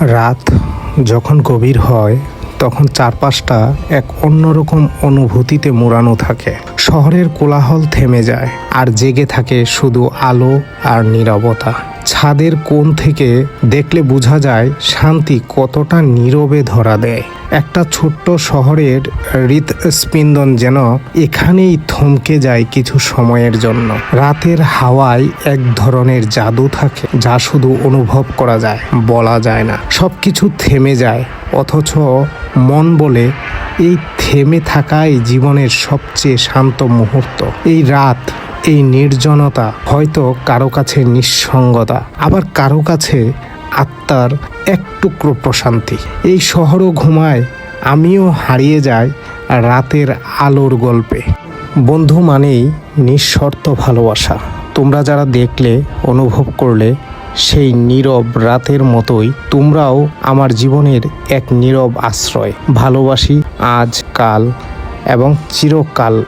রাত যখন গভীর হয়, তখন চারপাশটা এক অন্যরকম অনুভূতিতে মোড়ানো থাকে। শহরের কোলাহল থেমে যায় আর জেগে থাকে শুধু আলো আর নীরবতা। ছাদের কোণ থেকে দেখলে বোঝা যায় শান্তি কতটা নীরবে ধরা দেয়। একটা ছোট্ট শহরের হৃৎস্পন্দন যেন এখানেই থমকে যায় কিছু সময়ের জন্য। রাতের হাওয়ায় এক ধরনের জাদু থাকে যা শুধু অনুভব করা যায়, বলা যায় না। সব কিছু থেমে যায়, অথচ মন বলে এই থেমে থাকাই জীবনের সবচেয়ে শান্ত মুহূর্ত। এই রাত এই নির্জনতা হয়তো কারও কাছে নিঃসঙ্গতা, আবার কারও কাছে আত্মার এক টুকরো প্রশান্তি। এই শহরও ঘুমায়, আমিও হারিয়ে যাই রাতের আলোর গল্পে। বন্ধু মানেই নিঃশর্ত ভালোবাসা। তোমরা যারা দেখলে, অনুভব করলে, সেই নীরব রাতের মতোই তোমরাও আমার জীবনের এক নীরব আশ্রয়। ভালোবাসি আজ, কাল এবং চিরকাল।